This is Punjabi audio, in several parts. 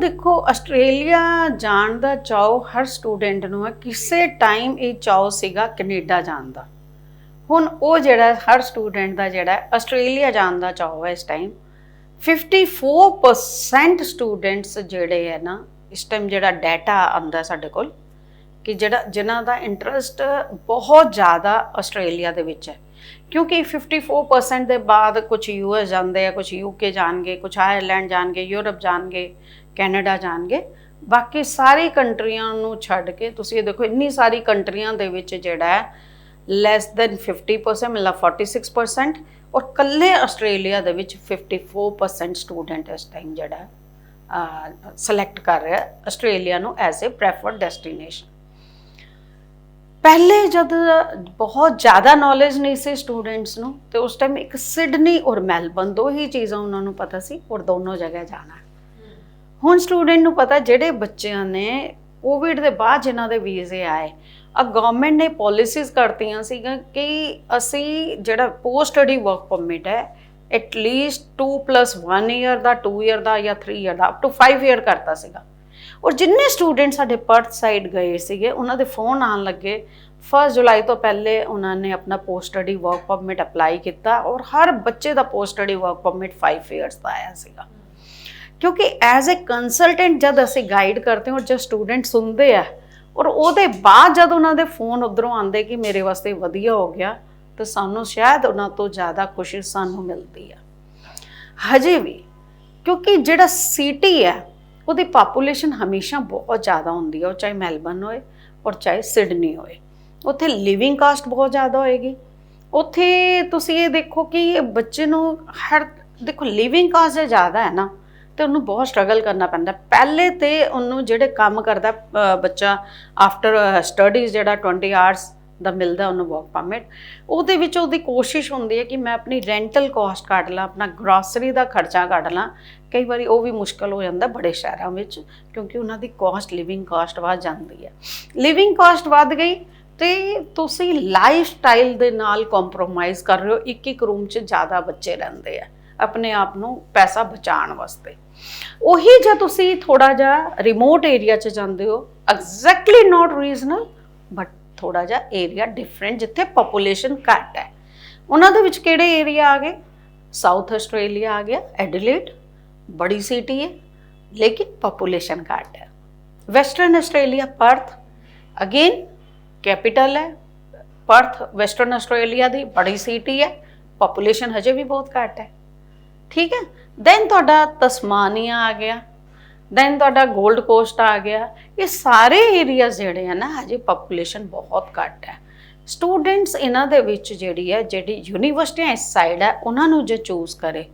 ਦੇਖੋ, ਆਸਟ੍ਰੇਲੀਆ ਜਾਣ ਦਾ ਚਾਅ ਹਰ ਸਟੂਡੈਂਟ ਨੂੰ ਹੈ, ਕਿਸੇ ਟਾਈਮ ਇਹ ਚਾਅ ਸੀਗਾ ਕੈਨੇਡਾ ਜਾਣ ਦਾ। ਹੁਣ ਉਹ ਜਿਹੜਾ ਹਰ ਸਟੂਡੈਂਟ ਦਾ ਜਿਹੜਾ ਆਸਟ੍ਰੇਲੀਆ ਜਾਣ ਦਾ ਚਾਅ ਹੈ ਇਸ ਟਾਈਮ 54% ਸਟੂਡੈਂਟਸ ਜਿਹੜੇ ਹੈ ਨਾ, ਇਸ ਟਾਈਮ ਜਿਹੜਾ ਡਾਟਾ ਆਉਂਦਾ ਸਾਡੇ ਕੋਲ, ਕਿ ਜਿਹੜਾ, ਜਿਨ੍ਹਾਂ ਦਾ ਇੰਟਰਸਟ ਬਹੁਤ ਜ਼ਿਆਦਾ ਆਸਟ੍ਰੇਲੀਆ ਦੇ ਵਿੱਚ ਹੈ। ਕਿਉਂਕਿ 54% ਦੇ ਬਾਅਦ ਕੁਝ ਯੂਐਸ ਜਾਂਦੇ ਆ ਕੁਝ ਯੂਕੇ ਜਾਣਗੇ ਕੁਝ ਆਇਰਲੈਂਡ ਜਾਣਗੇ ਯੂਰਪ ਜਾਣਗੇ। ਕੈਨੇਡਾ ਜਾਣਗੇ। ਬਾਕੀ ਸਾਰੀ ਕੰਟਰੀਆਂ ਨੂੰ ਛੱਡ ਕੇ, ਤੁਸੀਂ ਇਹ ਦੇਖੋ, ਇੰਨੀ ਸਾਰੀ ਕੰਟਰੀਆਂ ਦੇ ਵਿੱਚ ਜਿਹੜਾ ਹੈ ਲੈਸ ਦੈਨ 50% ਮਤਲਬ 46% ਔਰ ਕੱਲੇ ਆਸਟ੍ਰੇਲੀਆ ਦੇ ਵਿੱਚ 54% ਸਟੂਡੈਂਟ ਇਸ ਟਾਈਮ ਜਿਹੜਾ ਸਿਲੈਕਟ ਕਰ ਰਿਹਾ ਆਸਟ੍ਰੇਲੀਆ ਨੂੰ ਐਜ਼ ਅ ਪ੍ਰੈਫਰਡ ਡੈਸਟੀਨੇਸ਼ਨ ਪਹਿਲੇ ਜਦ ਬਹੁਤ ਜ਼ਿਆਦਾ ਨੌਲੇਜ ਨਹੀਂ ਸੀ ਸਟੂਡੈਂਟਸ ਨੂੰ, ਤੇ ਉਸ ਟਾਈਮ ਇੱਕ ਸਿਡਨੀ ਔਰ ਮੈਲਬਨ ਦੋ ਹੀ ਚੀਜ਼ਾਂ ਉਹਨਾਂ ਨੂੰ ਪਤਾ ਸੀ ਔਰ ਦੋਨੋਂ ਜਗ੍ਹਾ ਜਾਣਾ। ਹੁਣ ਸਟੂਡੈਂਟ ਨੂੰ ਪਤਾ ਜਿਹੜੇ ਬੱਚਿਆਂ ਨੇ ਕੋਵਿਡ ਦੇ ਬਾਅਦ ਜਿਨ੍ਹਾਂ ਦੇ ਵੀਜ਼ੇ ਆਏ ਆ ਗਵਰਨਮੈਂਟ ਨੇ ਪਾਲਿਸੀਜ਼ ਕਰਤੀਆਂ ਸੀਗਾ ਕਿ ਅਸੀਂ ਜਿਹੜਾ ਪੋਸਟ ਸਟੱਡੀ ਵਰਕ ਪਰਮਿਟ ਹੈ ਐਟ ਲੀਸਟ 2 1 ਇਅਰ ਦਾ 2 ਇਅਰ ਦਾ ਜਾਂ 3 ਇਅਰ ਦਾ ਅਪ ਟੂ 5 ਇਅਰ ਕਰਤਾ ਸੀਗਾ। ਔਰ ਜਿੰਨੇ ਸਟੂਡੈਂਟ ਸਾਡੇ ਪਰਥ ਸਾਈਡ ਗਏ ਸੀਗੇ, ਉਹਨਾਂ ਦੇ ਫੋਨ ਆਉਣ ਲੱਗੇ। 1 ਜੁਲਾਈ ਤੋਂ ਪਹਿਲੇ ਉਹਨਾਂ ਨੇ ਆਪਣਾ post study work permit apply ਕੀਤਾ ਔਰ ਹਰ ਬੱਚੇ ਦਾ post study work permit 5 years ਦਾ ਆਇਆ ਸੀਗਾ। ਕਿਉਂਕਿ ਐਜ਼ ਅ ਕੰਸਲਟੈਂਟ ਜਦ ਅਸੀਂ ਗਾਈਡ ਕਰਦੇ ਹਾਂ ਔਰ ਜਦ ਸਟੂਡੈਂਟ ਸੁਣਦੇ ਆ, ਔਰ ਉਹਦੇ ਬਾਅਦ ਜਦ ਉਹਨਾਂ ਦੇ ਫੋਨ ਉਧਰੋਂ ਆਉਂਦੇ ਕਿ ਮੇਰੇ ਵਾਸਤੇ ਵਧੀਆ ਹੋ ਗਿਆ, ਤਾਂ ਸਾਨੂੰ ਸ਼ਾਇਦ ਉਹਨਾਂ ਤੋਂ ਜ਼ਿਆਦਾ ਖੁਸ਼ੀ ਸਾਨੂੰ ਮਿਲਦੀ ਆ। ਹਜੇ ਵੀ, ਕਿਉਂਕਿ ਜਿਹੜਾ ਸਿਟੀ ਹੈ ਉਹਦੀ ਪਾਪੂਲੇਸ਼ਨ ਹਮੇਸ਼ਾ ਬਹੁਤ ਜ਼ਿਆਦਾ ਹੁੰਦੀ ਹੈ ਉਹ ਚਾਹੇ ਮੈਲਬਨ ਹੋਏ ਔਰ ਚਾਹੇ ਸਿਡਨੀ ਹੋਏ। ਉੱਥੇ ਲਿਵਿੰਗ ਕਾਸਟ ਬਹੁਤ ਜ਼ਿਆਦਾ ਹੋਏਗੀ। ਉੱਥੇ ਤੁਸੀਂ ਇਹ ਦੇਖੋ ਕਿ ਬੱਚੇ ਨੂੰ ਹਰ, ਦੇਖੋ ਲਿਵਿੰਗ ਕਾਸਟ ਜੇ ਜ਼ਿਆਦਾ ਹੈ ਨਾ ਤੇ ਉਹਨੂੰ ਬਹੁਤ ਸਟਰਗਲ ਕਰਨਾ ਪੈਂਦਾ। ਪਹਿਲੇ ਤੇ ਉਹਨੂੰ ਜਿਹੜੇ ਕੰਮ ਕਰਦਾ ਬੱਚਾ ਆਫਟਰ ਸਟੱਡੀਜ਼ ਜਿਹੜਾ 20 ਆਵਰਸ ਦਾ ਮਿਲਦਾ ਉਹਨੂੰ ਵਰਕ ਪਰਮਿਟ ਉਹਦੇ ਵਿੱਚ ਉਹਦੀ ਕੋਸ਼ਿਸ਼ ਹੁੰਦੀ ਹੈ ਕਿ ਮੈਂ ਆਪਣੀ ਰੈਂਟਲ ਕਾਸਟ ਕੱਢ ਲਾਂ, ਆਪਣਾ ਗਰੋਸਰੀ ਦਾ ਖਰਚਾ ਕੱਢ ਲਾਂ। ਕਈ ਵਾਰੀ ਉਹ ਵੀ ਮੁਸ਼ਕਲ ਹੋ ਜਾਂਦਾ ਬੜੇ ਸ਼ਹਿਰਾਂ ਵਿੱਚ, ਕਿਉਂਕਿ ਉਹਨਾਂ ਦੀ ਕਾਸਟ ਲਿਵਿੰਗ ਕਾਸਟ ਵੱਧ ਜਾਂਦੀ ਹੈ। ਲਿਵਿੰਗ ਕਾਸਟ ਵੱਧ ਗਈ ਤੇ ਤੁਸੀਂ ਲਾਈਫ ਸਟਾਈਲ ਦੇ ਨਾਲ ਕੰਪਰੋਮਾਈਜ਼ ਕਰ ਰਹੇ ਹੋ। ਇੱਕ ਇੱਕ ਰੂਮ 'ਚ ਜ਼ਿਆਦਾ ਬੱਚੇ ਰਹਿੰਦੇ ਆ। ਆਪਣੇ ਆਪ ਨੂੰ ਪੈਸਾ ਬਚਾਉਣ ਵਾਸਤੇ। ਉਹੀ ਜੇ ਤੁਸੀਂ ਥੋੜਾ ਜਿਹਾ ਰਿਮੋਟ ਏਰੀਆ 'ਚ ਜਾਂਦੇ ਹੋ ਐਗਜ਼ੈਕਟਲੀ ਨਾਟ ਰੀਜ਼ਨਲ ਬਟ ਥੋੜਾ ਜਿਹਾ ਏਰੀਆ ਡਿਫਰੈਂਟ ਜਿੱਥੇ ਪੋਪੂਲੇਸ਼ਨ ਘੱਟ ਹੈ। ਉਹਨਾਂ ਦੇ ਵਿੱਚ ਕਿਹੜੇ ਏਰੀਆ ਆ ਗਏ? ਸਾਊਥ ਆਸਟ੍ਰੇਲੀਆ ਆ ਗਿਆ ਐਡਲੇਡ ਬੜੀ ਸਿਟੀ ਹੈ, ਲੇਕਿਨ ਪੋਪੂਲੇਸ਼ਨ ਘੱਟ ਹੈ। Western Australia Perth again capital ਹੈ। ਪਰਥ ਵੈਸਟਰਨ ਆਸਟ੍ਰੇਲੀਆ ਦੀ ਬੜੀ ਸਿਟੀ ਹੈ ਪੋਪੂਲੇਸ਼ਨ ਹਜੇ ਵੀ ਬਹੁਤ ਘੱਟ ਹੈ। ਠੀਕ ਹੈ? ਦੈਨ ਤੁਹਾਡਾ ਤਸਮਾਨੀਆ ਆ ਗਿਆ। ਦੈਨ ਤੁਹਾਡਾ 골ਡ ਕੋਸਟ ਆ ਗਿਆ। ਇਹ ਸਾਰੇ ਏਰੀਆ ਜਿਹੜੇ ਆ ਨਾ, ਹਜੇ ਪੋਪੂਲੇਸ਼ਨ ਬਹੁਤ ਘੱਟ ਹੈ। ਸਟੂਡੈਂਟਸ ਇਹਨਾਂ ਦੇ ਵਿੱਚ ਜਿਹੜੀ ਹੈ, ਜਿਹੜੀ ਯੂਨੀਵਰਸਿਟੀਆਂ ਇਸ ਸਾਈਡ ਹੈ, ਉਹਨਾਂ ਨੂੰ ਜੇ ਚੂਜ਼ ਕਰੇ,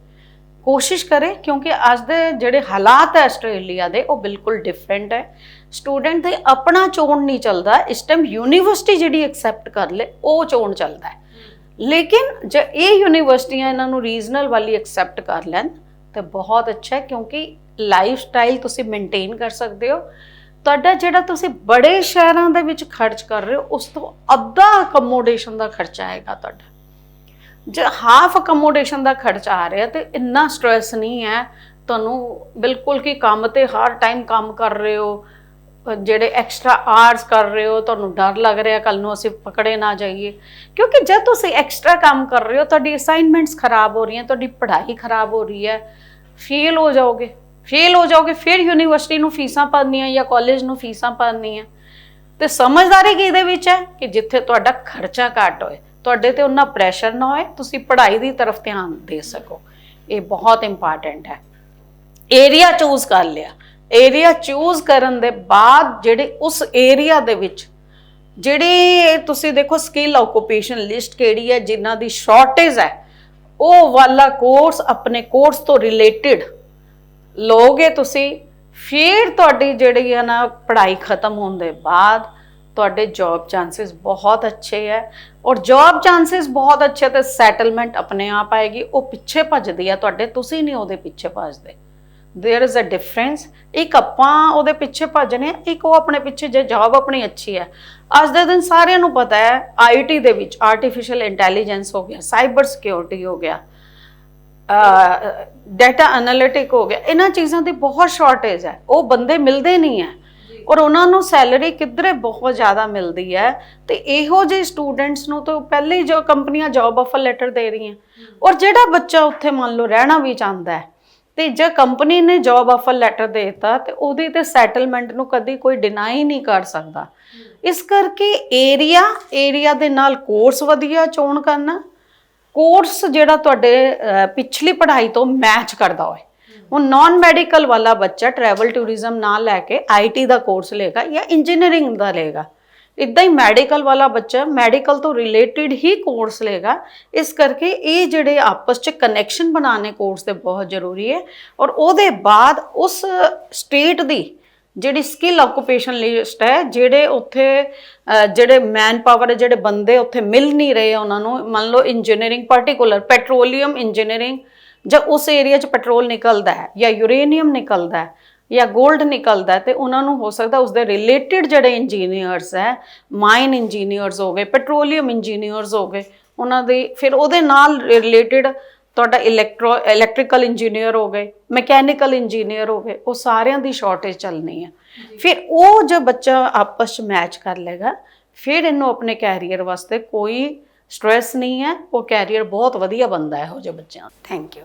ਕੋਸ਼ਿਸ਼ ਕਰੇ, ਕਿਉਂਕਿ ਅੱਜ ਦੇ ਜਿਹੜੇ ਹਾਲਾਤ ਹੈ ਆਸਟ੍ਰੇਲੀਆ ਦੇ, ਉਹ ਬਿਲਕੁਲ ਡਿਫਰੈਂਟ ਹੈ। ਸਟੂਡੈਂਟ ਦੇ ਆਪਣਾ ਚੋਣ ਨਹੀਂ ਚੱਲਦਾ। ਇਸ ਟਾਈਮ ਯੂਨੀਵਰਸਿਟੀ ਜਿਹੜੀ ਐਕਸੈਪਟ ਕਰ ਲੇ, ਉਹ ਚੋਣ ਚੱਲਦਾ ਹੈ। ਲੇਕਿਨ ਜੇ ਇਹ ਯੂਨੀਵਰਸਿਟੀਆਂ ਇਹਨਾਂ ਨੂੰ ਰੀਜਨਲ ਵਾਲੀ ਐਕਸੈਪਟ ਕਰ ਲੈਣ, ਤਾਂ ਬਹੁਤ ਅੱਛਾ ਹੈ ਕਿਉਂਕਿ ਲਾਈਫ ਸਟਾਈਲ ਤੁਸੀਂ ਮੇਨਟੇਨ ਕਰ ਸਕਦੇ ਹੋ। ਤੁਹਾਡਾ ਜਿਹੜਾ ਤੁਸੀਂ ਬੜੇ ਸ਼ਹਿਰਾਂ ਦੇ ਵਿੱਚ ਖਰਚ ਕਰ ਰਹੇ ਹੋ, ਉਸ ਤੋਂ ਅੱਧਾ ਅਕਮੋਡੇਸ਼ਨ ਦਾ ਖਰਚਾ ਆਏਗਾ ਤੁਹਾਡਾ। ਜੇ ਹਾਫ ਅਕਮੋਡੇਸ਼ਨ ਦਾ ਖਰਚਾ ਆ ਰਿਹਾ ਤੇ ਇੰਨਾ ਸਟ੍ਰੈਸ ਨਹੀਂ ਹੈ। ਤੁਹਾਨੂੰ ਬਿਲਕੁਲ ਕਿ ਕੰਮ ਤੇ ਹਰ ਟਾਈਮ ਕੰਮ ਕਰ ਰਹੇ ਹੋ ਜਿਹੜੇ ਐਕਸਟਰਾ ਆਵਰਸ ਕਰ ਰਹੇ ਹੋ, ਤੁਹਾਨੂੰ ਡਰ ਲੱਗ ਰਿਹਾ ਕੱਲ ਨੂੰ ਅਸੀਂ ਪਕੜੇ ਨਾ ਜਾਈਏ। ਕਿਉਂਕਿ ਜਦ ਤੁਸੀਂ ਐਕਸਟਰਾ ਕੰਮ ਕਰ ਰਹੇ ਹੋ, ਤੁਹਾਡੀ ਅਸਾਈਨਮੈਂਟਸ ਖਰਾਬ ਹੋ ਰਹੀਆਂ, ਤੁਹਾਡੀ ਪੜ੍ਹਾਈ ਖਰਾਬ ਹੋ ਰਹੀ ਹੈ। ਫੇਲ ਹੋ ਜਾਓਗੇ ਫੇਲ ਹੋ ਜਾਓਗੇ, ਫਿਰ ਯੂਨੀਵਰਸਿਟੀ ਨੂੰ ਫੀਸਾਂ ਭਰਨੀਆਂ ਜਾਂ ਕਾਲਜ ਨੂੰ ਫੀਸਾਂ ਭਰਨੀਆਂ। ਤੇ ਸਮਝਦਾਰੀ ਕੀ ਇਹਦੇ ਵਿੱਚ ਹੈ? ਕਿ ਜਿੱਥੇ ਤੁਹਾਡਾ ਖਰਚਾ ਘੱਟ ਹੋਏ, ਤੁਹਾਡੇ ਤੇ ਉਹਨਾਂ ਪ੍ਰੈਸ਼ਰ ਨਾ ਹੋਏ, ਤੁਸੀਂ ਪੜ੍ਹਾਈ ਦੀ ਤਰਫ ਧਿਆਨ ਦੇ ਸਕੋ। ਇਹ ਬਹੁਤ ਇੰਪੋਰਟੈਂਟ ਹੈ। ਏਰੀਆ ਚੂਜ਼ ਕਰ ਲਿਆ। ਏਰੀਆ ਚੂਜ਼ ਕਰਨ ਦੇ ਬਾਅਦ ਜਿਹੜੇ ਉਸ ਏਰੀਆ ਦੇ ਵਿੱਚ ਜਿਹੜੀ ਤੁਸੀਂ ਦੇਖੋ ਸਕਿੱਲ ਆਕੂਪੇਸ਼ਨ ਲਿਸਟ ਕਿਹੜੀ ਹੈ, ਜਿਨ੍ਹਾਂ ਦੀ ਸ਼ਾਰਟੇਜ ਹੈ, ਉਹ ਵਾਲਾ ਕੋਰਸ ਆਪਣੇ ਕੋਰਸ ਤੋਂ ਰਿਲੇਟਡ ਲੋਗੇ ਤੁਸੀਂ। ਫਿਰ ਤੁਹਾਡੀ ਜਿਹੜੀ ਹੈ ਨਾ ਪੜ੍ਹਾਈ ਖਤਮ ਹੋਣ ਦੇ ਬਾਅਦ ਤੁਹਾਡੇ ਜੌਬ ਚਾਂਸਸ ਬਹੁਤ ਅੱਛੇ ਹੈ ਔਰ ਜੌਬ ਚਾਂਸਸ ਬਹੁਤ ਅੱਛੇ ਤੇ ਸੈਟਲਮੈਂਟ ਆਪਣੇ ਆਪ ਆਏਗੀ, ਉਹ ਪਿੱਛੇ ਭੱਜਦੀ ਹੈ ਤੁਹਾਡੇ, ਤੁਸੀਂ ਨਹੀਂ ਉਹਦੇ ਪਿੱਛੇ ਭੱਜਦੇ। देयर इज अ ਡਿਫਰੈਂਸ ਇੱਕ ਆਪਾਂ ਉਹਦੇ ਪਿੱਛੇ ਭੱਜਨੇ ਆ ਇੱਕ ਉਹ ਆਪਣੇ ਪਿੱਛੇ ਜੇ ਜੌਬ ਆਪਣੀ ਅੱਛੀ ਹੈ ਅੱਜ ਦੇ ਦਿਨ ਸਾਰਿਆਂ ਨੂੰ ਪਤਾ ਹੈ ਆਈਟੀ ਦੇ ਵਿੱਚ ਆਰਟੀਫੀਸ਼ੀਅਲ ਇੰਟੈਲੀਜੈਂਸ ਹੋ ਗਿਆ ਸਾਈਬਰ ਸਿਕਿਉਰਿਟੀ ਹੋ ਗਿਆ ਡਾਟਾ ਐਨਾਲਿਟਿਕ ਹੋ ਗਿਆ ਇਹਨਾਂ ਚੀਜ਼ਾਂ ਦੀ ਬਹੁਤ ਸ਼ਾਰਟੇਜ ਹੈ ਉਹ ਬੰਦੇ ਮਿਲਦੇ ਨਹੀਂ ਹੈ ਔਰ ਉਹਨਾਂ ਨੂੰ ਸੈਲਰੀ ਕਿੱਧਰੇ ਬਹੁਤ ਜ਼ਿਆਦਾ ਮਿਲਦੀ ਹੈ ਤੇ ਇਹੋ ਜਿਹੇ ਸਟੂਡੈਂਟਸ ਨੂੰ ਤਾਂ ਪਹਿਲੇ ਹੀ ਜੋ ਕੰਪਨੀਆਂ ਜੌਬ ਆਫਰ ਲੈਟਰ ਦੇ ਰਹੀਆਂ ਔਰ ਜਿਹੜਾ ਬੱਚਾ ਉੱਥੇ ਮੰਨ ਲਓ ਰਹਿਣਾ ਵੀ ਚਾਹੁੰਦਾ ਹੈ ਤੇ ਜੇ ਕੰਪਨੀ ਨੇ ਜੌਬ ਆਫਰ ਲੈਟਰ ਦੇਤਾ ਤੇ ਉਹਦੀ ਤੇ ਸੈਟਲਮੈਂਟ ਨੂੰ ਕਦੀ ਕੋਈ ਡਿਨਾਈ ਨਹੀਂ ਕਰ ਸਕਦਾ। ਇਸ ਕਰਕੇ ਏਰੀਆ ਏਰੀਆ ਦੇ ਨਾਲ ਕੋਰਸ ਵਧੀਆ ਚੋਣ ਕਰਨਾ ਕੋਰਸ ਜਿਹੜਾ ਤੁਹਾਡੇ ਪਿਛਲੀ ਪੜ੍ਹਾਈ ਤੋਂ ਮੈਚ ਕਰਦਾ ਹੋਵੇ ਹੁਣ ਨਾਨ ਮੈਡੀਕਲ ਵਾਲਾ ਬੱਚਾ ਟਰੈਵਲ ਟੂਰਿਜ਼ਮ ਨਾਲ ਲੈ ਕੇ ਆਈਟੀ ਦਾ ਕੋਰਸ ਲਏਗਾ ਜਾਂ ਇੰਜੀਨੀਅਰਿੰਗ ਦਾ ਲਏਗਾ। ਇਦਾਂ ਹੀ ਮੈਡੀਕਲ ਵਾਲਾ ਬੱਚਾ ਮੈਡੀਕਲ ਤੋਂ ਰਿਲੇਟਡ ਹੀ ਕੋਰਸ ਲਏਗਾ। ਇਸ ਕਰਕੇ ਇਹ ਜਿਹੜੇ ਆਪਸ ਚ ਕਨੈਕਸ਼ਨ ਬਣਾਉਣੇ ਕੋਰਸ ਦੇ ਬਹੁਤ ਜ਼ਰੂਰੀ ਹੈ ਔਰ ਉਹਦੇ ਬਾਅਦ ਉਸ ਸਟੇਟ ਦੀ ਜਿਹੜੀ ਸਕਿੱਲ ਆਕੂਪੇਸ਼ਨ ਲਿਸਟ ਹੈ, ਜਿਹੜੇ ਉੱਥੇ ਜਿਹੜੇ ਮੈਨ ਪਾਵਰ ਜਿਹੜੇ ਬੰਦੇ ਉੱਥੇ ਮਿਲ ਨਹੀਂ ਰਹੇ ਉਹਨਾਂ ਨੂੰ, ਮੰਨ ਲਓ ਇੰਜੀਨੀਅਰਿੰਗ ਪਾਰਟਿਕੂਲਰ ਪੈਟਰੋਲੀਅਮ ਇੰਜੀਨੀਅਰਿੰਗ ਜਾਂ ਉਸ ਏਰੀਆ 'ਚ ਪੈਟਰੋਲ ਨਿਕਲਦਾ ਹੈ ਜਾਂ ਯੂਰੇਨੀਅਮ ਨਿਕਲਦਾ ਹੈ ਜਾਂ 골ਡ ਨਿਕਲਦਾ ਤੇ ਉਹਨਾਂ ਨੂੰ ਹੋ ਸਕਦਾ ਉਸ ਦੇ ਰਿਲੇਟਡ ਜਿਹੜੇ ਇੰਜੀਨੀਅਰਸ ਹੈ ਮਾਈਨ ਇੰਜੀਨੀਅਰਸ ਹੋ ਗਏ ਪੈਟਰੋਲੀਅਮ ਇੰਜੀਨੀਅਰਸ ਹੋ ਗਏ ਉਹਨਾਂ ਦੇ ਫਿਰ ਉਹਦੇ ਨਾਲ ਰਿਲੇਟਡ ਤੁਹਾਡਾ ਇਲੈਕਟ੍ਰੋ ਇਲੈਕਟ੍ਰੀਕਲ ਇੰਜੀਨੀਅਰ ਹੋ ਗਏ ਮੈਕੈਨੀਕਲ ਇੰਜੀਨੀਅਰ ਹੋ ਗਏ ਉਹ ਸਾਰਿਆਂ ਦੀ ਸ਼ਾਰਟੇਜ ਚੱਲਣੀ ਹੈ। ਫਿਰ ਉਹ ਜੋ ਬੱਚਾ ਆਪਸ ਚ ਮੈਚ ਕਰ ਲੇਗਾ ਫਿਰ ਇਹਨੂੰ ਆਪਣੇ ਕੈਰੀਅਰ ਵਾਸਤੇ ਕੋਈ ਸਟ੍ਰੈਸ ਨਹੀਂ ਹੈ ਉਹ ਕੈਰੀਅਰ ਬਹੁਤ ਵਧੀਆ ਬੰਦਾ ਹੈ ਇਹੋ ਜਿਹੇ ਬੱਚਿਆਂ ਥੈਂਕ ਯੂ